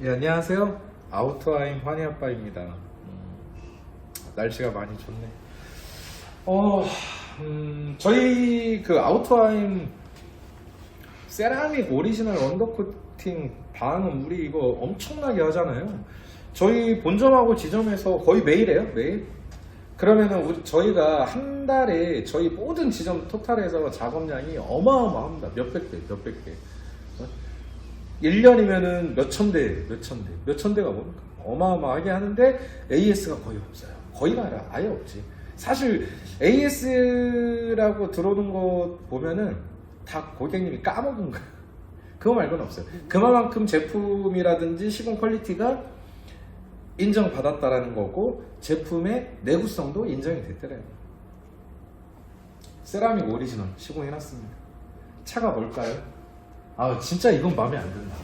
예, 안녕하세요. 아우터아임 환희아빠입니다. 음, 날씨가 많이 좋네. 어, 음, 저희 그 아우터아임 세라믹 오리지널 언더코팅 방음 우리 이거 엄청나게 하잖아요. 저희 본점하고 지점에서 거의 매일 해요, 매일. 그러면은 우리 저희가 한 달에 저희 모든 지점 토탈에서 작업량이 어마어마합니다. 몇백 대, 몇백 대. 1년이면은 몇천 대, 몇천 대, 몇천 대가 뭡니까? 어마어마하게 하는데 AS가 거의 없어요. 거의가 아니라 아예 없지. 사실 AS라고 들어오는 거 보면은 다 고객님이 까먹은 거야. 그거 말고는 없어요. 그만큼 제품이라든지 시공 퀄리티가 인정받았다라는 거고 제품의 내구성도 인정이 됐더래요. 세라믹 오리지널 시공해놨습니다. 차가 뭘까요? 아 진짜 이건 마음에 안 든다.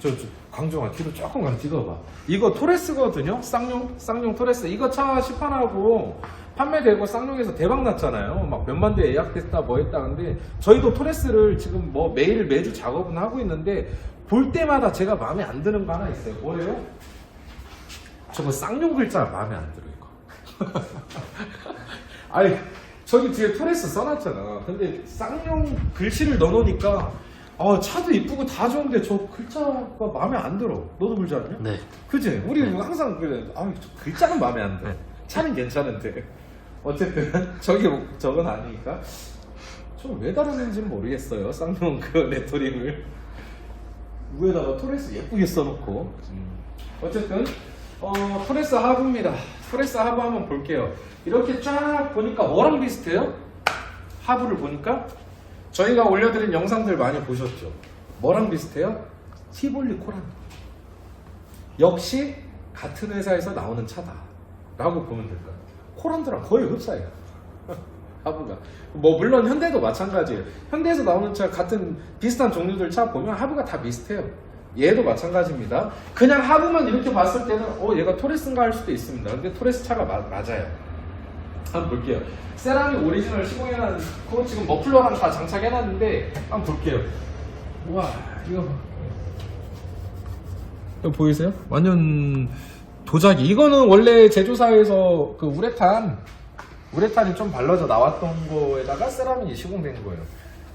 저, 저 광종아 뒤로 조금만 찍어봐. 이거 토레스거든요. 쌍용 쌍용 토레스. 이거 차 시판하고 판매되고 쌍용에서 대박 났잖아요. 막 몇만 대 예약됐다 뭐 했다 근데 저희도 토레스를 지금 뭐 매일 매주 작업은 하고 있는데 볼 때마다 제가 마음에 안 드는 거 하나 있어요. 뭐래요? 저거 쌍용 글자 마음에 안 들어 이거. 아니 저기 뒤에 토레스 써놨잖아. 근데 쌍용 글씨를 넣어놓으니까 아 차도 이쁘고 다 좋은데 저 글자가 마음에 안 들어. 너도 그러지 않냐? 네. 그지? 우리 항상 그래. 아 글자는 마음에 안 들어. 네. 차는 괜찮은데. 어쨌든 저기 저건 아니니까. 좀 왜 다루는지는 모르겠어요. 쌍용 그 레터링을 위에다가 토레스 예쁘게 써놓고. 음. 어쨌든 어, 토레스 하부입니다. 토레스 하부 한번 볼게요. 이렇게 쫙 보니까 뭐랑 비슷해요? 하부를 보니까 저희가 올려드린 영상들 많이 보셨죠? 뭐랑 비슷해요? 티볼리 코란. 역시 같은 회사에서 나오는 차다. 라고 보면 될 거예요. 코란드랑 거의 흡사해요. 하부가. 뭐, 물론 현대도 마찬가지예요. 현대에서 나오는 차 같은 비슷한 종류들 차 보면 하부가 다 비슷해요. 얘도 마찬가지입니다. 그냥 하부만 이렇게 봤을 때는, 어, 얘가 토레스인가 할 수도 있습니다. 근데 토레스 차가 마- 맞아요. 한번 볼게요. 세라믹 오리지널 시공해놨고 지금 머플러랑 다 장착해놨는데 한번 볼게요. 와 이거 봐. 이거 보이세요? 완전 도자기. 이거는 원래 제조사에서 그 우레탄 우레탄이 좀 발라져 나왔던 거에다가 세라믹이 시공된 거예요.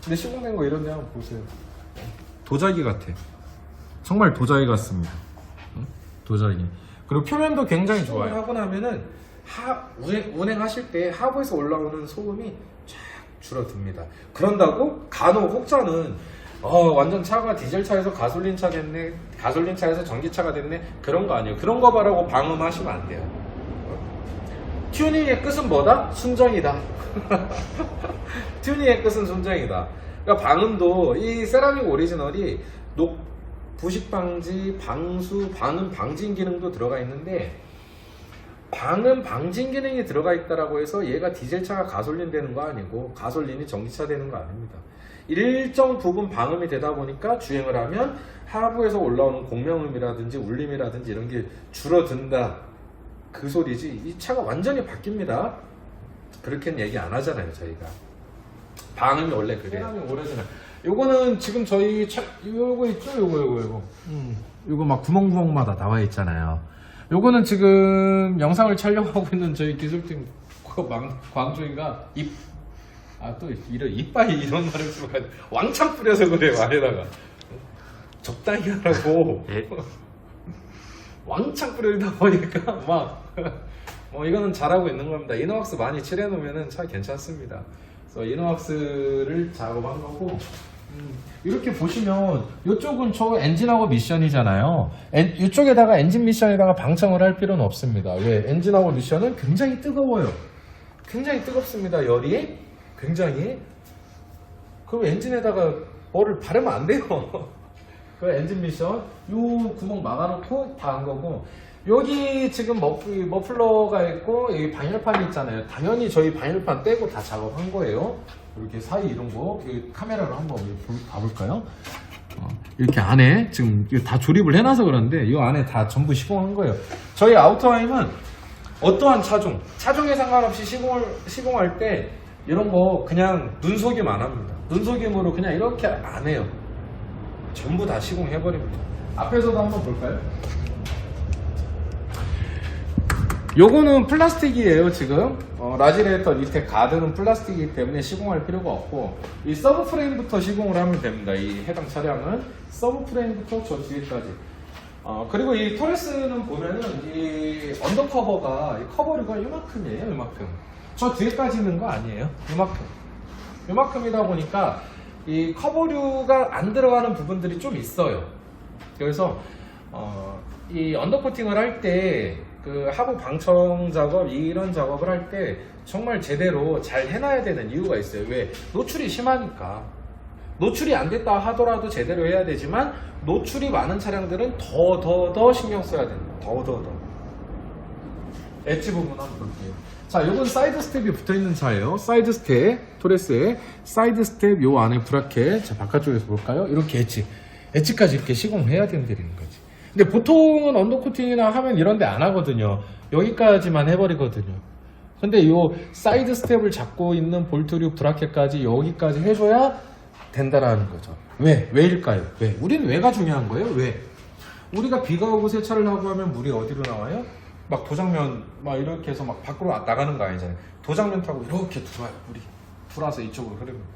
근데 시공된 거 이런 데 한번 보세요. 도자기 같아. 정말 도자기 같습니다. 응? 도자기. 그리고 표면도 굉장히 좋아요. 하고 나면은 하, 운행, 운행 하실 때 하부에서 올라오는 소음이 쫙 줄어듭니다. 그런다고 간혹 혹자는 어, 완전 차가 디젤 차에서 가솔린 차 됐네, 가솔린 차에서 전기차가 됐네 그런 거 아니에요. 그런 거 바라고 방음하시면 안 돼요. 어? 튜닝의 끝은 뭐다? 순정이다. 튜닝의 끝은 순정이다. 그러니까 방음도 이 세라믹 오리지널이 녹 부식 방지, 방수, 방음 방진 기능도 들어가 있는데 방음 방진 기능이 들어가 있다라고 해서 얘가 디젤차가 가솔린 되는 거 아니고 가솔린이 전기차 되는 거 아닙니다. 일정 부분 방음이 되다 보니까 주행을 하면 하부에서 올라오는 공명음이라든지 울림이라든지 이런 게 줄어든다. 그 소리지. 이 차가 완전히 바뀝니다. 그렇게는 얘기 안 하잖아요, 저희가. 방음이 원래 그래요. 방음이 오래전에. 요거는 지금 저희 차, 요거 있죠? 요거, 요거, 요거. 음. 요거 막 구멍구멍마다 나와 있잖아요. 요거는 지금 영상을 촬영하고 있는 저희 기술팀 광종이가 입, 아, 또 이런, 이빠이 이런 말을 쓰면 돼. 왕창 뿌려서 그래, 말에다가. 적당히 하라고. 예. 왕창 뿌리다 보니까 막, 뭐 이거는 잘하고 있는 겁니다. 이노왁스 많이 칠해 놓으면 차 괜찮습니다. 그래서 이노왁스를 작업한 거고, 음, 이렇게 보시면 이쪽은 저 엔진하고 미션이잖아요. 엔, 이쪽에다가 엔진 미션에다가 방청을 할 필요는 없습니다. 왜? 엔진하고 미션은 굉장히 뜨거워요. 굉장히 뜨겁습니다. 열이 굉장히. 그럼 엔진에다가 뭐를 바르면 안 돼요. 그 엔진 미션 요 구멍 막아놓고 다 한 거고 여기 지금 머프, 머플러가 있고 여기 방열판이 있잖아요 당연히 저희 방열판 떼고 다 작업한 거예요 이렇게 사이 이런 거그 카메라로 한번 볼- 봐볼까요? 어, 이렇게 안에 지금 다 조립을 해놔서 그런데 이 안에 다 전부 시공한 거예요 저희 아우터와임은 어떠한 차종 차종에 상관없이 시공을, 시공할 때 이런 거 그냥 눈속임 안 합니다 눈속임으로 그냥 이렇게 안 해요 전부 다 시공해버립니다. 앞에서도 한번 볼까요? 요거는 플라스틱이에요 지금. 어, 라지레이터 밑에 가드는 플라스틱이기 때문에 시공할 필요가 없고 이 서브 프레임부터 시공을 하면 됩니다 이 해당 차량은. 서브 프레임부터 저 뒤에까지. 어, 그리고 이 토레스는 보면은 이 언더커버가 이 커버류가 이만큼이에요 이만큼. 저 뒤에까지 있는 거 아니에요 이만큼. 이만큼이다 보니까 이 커버류가 안 들어가는 부분들이 좀 있어요. 그래서 어, 이 언더코팅을 할때 그 하부 방청 작업 이런 작업을 할 때 정말 제대로 잘 해놔야 되는 이유가 있어요. 왜 노출이 심하니까 노출이 안 됐다 하더라도 제대로 해야 되지만 노출이 많은 차량들은 더 더 더 신경 써야 됩니다. 더 더 더. 엣지 부분 한번 볼게요. 자, 이건 사이드 스텝이 붙어 있는 차예요. 사이드 스텝, 토레스에 사이드 스텝 요 안에 브라켓. 자, 바깥쪽에서 볼까요? 이렇게 엣지. 엣지까지 이렇게 시공해야 된다는 거지. 근데 보통은 언더코팅이나 하면 이런 데 안 하거든요. 여기까지만 해버리거든요. 근데 요 사이드 스텝을 잡고 있는 볼트류 브라켓까지 여기까지 해줘야 된다라는 거죠. 왜? 왜일까요? 왜? 우리는 왜가 중요한 거예요? 왜? 우리가 비가 오고 세차를 하고 하면 물이 어디로 나와요? 막 도장면 막 이렇게 해서 막 밖으로 나가는 거 아니잖아요. 도장면 타고 이렇게 들어와요. 물이 들어와서 이쪽으로 흐릅니다.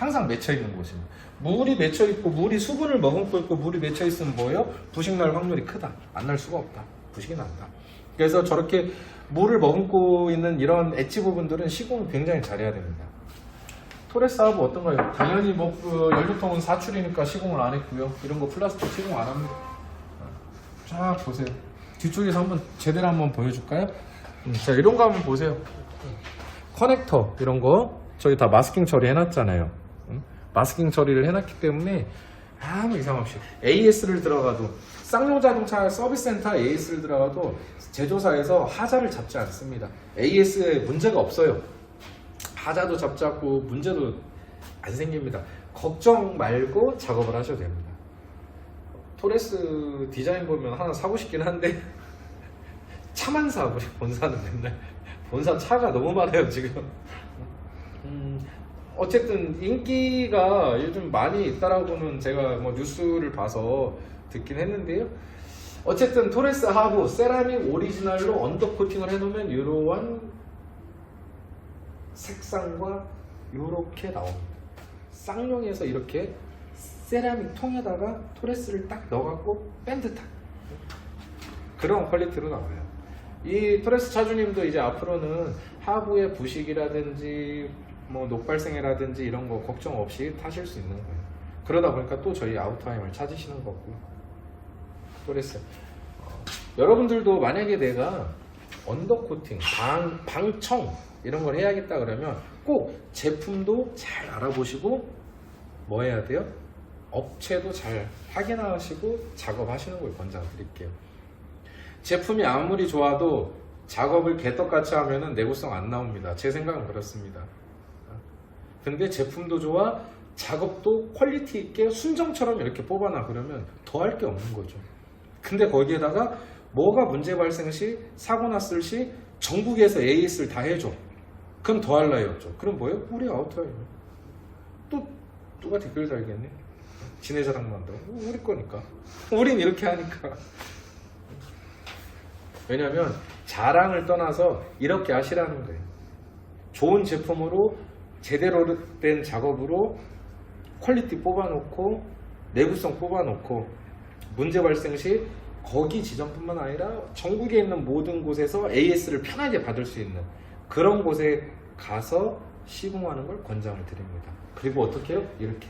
항상 맺혀 있는 곳입니다. 물이 맺혀 있고 물이 수분을 머금고 있고 물이 맺혀 있으면 뭐예요? 부식 날 확률이 크다. 안 날 수가 없다. 부식이 난다. 그래서 저렇게 물을 머금고 있는 이런 엣지 부분들은 시공을 굉장히 잘해야 됩니다. 토레스 하브 어떤가요? 당연히 뭐 그 연료통은 사출이니까 시공을 안 했고요. 이런 거 플라스틱 시공 안 합니다. 쫙 보세요. 뒤쪽에서 한번 제대로 한번 보여줄까요? 음, 자 이런 거 한번 보세요. 커넥터 이런 거 저희 다 마스킹 처리해놨잖아요. 응? 마스킹 처리를 해놨기 때문에 아무 이상 없이 AS를 들어가도 쌍용 자동차 서비스 센터 AS를 들어가도 제조사에서 하자를 잡지 않습니다. AS에 문제가 없어요. 하자도 잡지 않고 문제도 안 생깁니다. 걱정 말고 작업을 하셔도 됩니다. 토레스 디자인 보면 하나 사고 싶긴 한데 차만 사 우리 본사는 맨날 본사 차가 너무 많아요 지금. 음, 어쨌든 인기가 요즘 많이 있다라고는 제가 뭐 뉴스를 봐서 듣긴 했는데요. 어쨌든 토레스 하부 세라믹 오리지널로 언더 코팅을 해놓으면 이러한 색상과 이렇게 나옵니다. 쌍용에서 이렇게 세라믹 통에다가 토레스를 딱 넣어갖고 뺀 듯한 그런 퀄리티로 나와요. 이 토레스 차주님도 이제 앞으로는 하부의 부식이라든지 뭐 녹발생이라든지 이런 거 걱정 없이 타실 수 있는 거예요. 그러다 보니까 또 저희 아우터하임을 찾으시는 거고 어, 여러분들도 만약에 내가 언더코팅, 방, 방청 이런 걸 해야겠다 그러면 꼭 제품도 잘 알아보시고 뭐 해야 돼요? 업체도 잘 확인하시고 작업하시는 걸 권장드릴게요. 제품이 아무리 좋아도 작업을 개떡같이 하면은 내구성 안 나옵니다. 제 생각은 그렇습니다. 근데 제품도 좋아, 작업도 퀄리티 있게 순정처럼 이렇게 뽑아놔 그러면 더 할 게 없는 거죠. 근데 거기에다가 뭐가 문제 발생 시, 사고 났을 시 전국에서 AS를 다 해줘. 그럼 더 할 나위 없죠. 그럼 뭐예요? 우리 아우터예요. 또 누가 댓글 달겠네? 지네 자랑만 한다고? 우리 거니까. 우린 이렇게 하니까. 왜냐면 자랑을 떠나서 이렇게 하시라는 거예요. 좋은 제품으로 제대로 된 작업으로 퀄리티 뽑아놓고 내구성 뽑아놓고 문제 발생 시 거기 지점뿐만 아니라 전국에 있는 모든 곳에서 AS를 편하게 받을 수 있는 그런 곳에 가서 시공하는 걸 권장을 드립니다. 그리고 어떻게 해요? 이렇게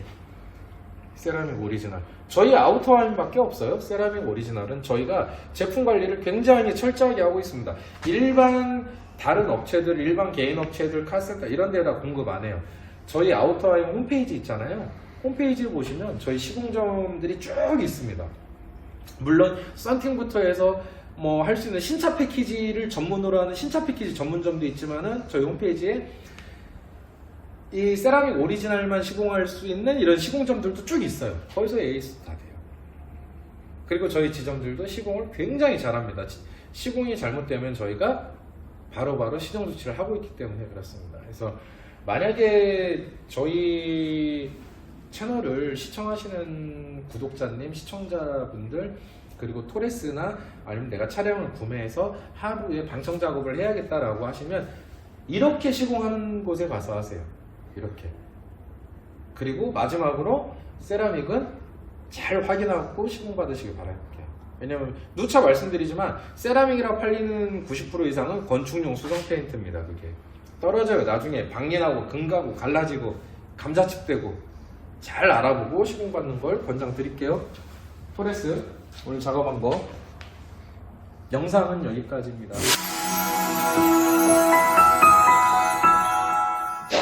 세라믹 오리지널 저희 아우터라인밖에 없어요 세라믹 오리지널은 저희가 제품 관리를 굉장히 철저하게 하고 있습니다 일반 다른 업체들 일반 개인 업체들 카센터 이런 데다 공급 안 해요 저희 아우터라인 홈페이지 있잖아요 홈페이지 보시면 저희 시공점들이 쭉 있습니다 물론 썬팅부터 해서 뭐 할 수 있는 신차 패키지를 전문으로 하는 신차 패키지 전문점도 있지만은 저희 홈페이지에 이 세라믹 오리지널만 시공할 수 있는 이런 시공점들도 쭉 있어요. 거기서 AS 다 돼요. 그리고 저희 지점들도 시공을 굉장히 잘합니다. 시- 시공이 잘못되면 저희가 바로바로 시정 조치를 하고 있기 때문에 그렇습니다. 그래서 만약에 저희 채널을 시청하시는 구독자님, 시청자분들 그리고 토레스나 아니면 내가 차량을 구매해서 하루에 방청 작업을 해야겠다라고 하시면 이렇게 시공하는 곳에 가서 하세요. 이렇게. 그리고 마지막으로 세라믹은 잘 확인하고 시공 받으시길 바랄게요. 왜냐면 누차 말씀드리지만 세라믹이라 팔리는 90% 이상은 건축용 수성 페인트입니다. 그게 떨어져요. 나중에 방해나고 금가고 갈라지고 감자칩되고 잘 알아보고 시공 받는 걸 권장 드릴게요. 토레스 오늘 작업한 거 영상은 여기까지입니다.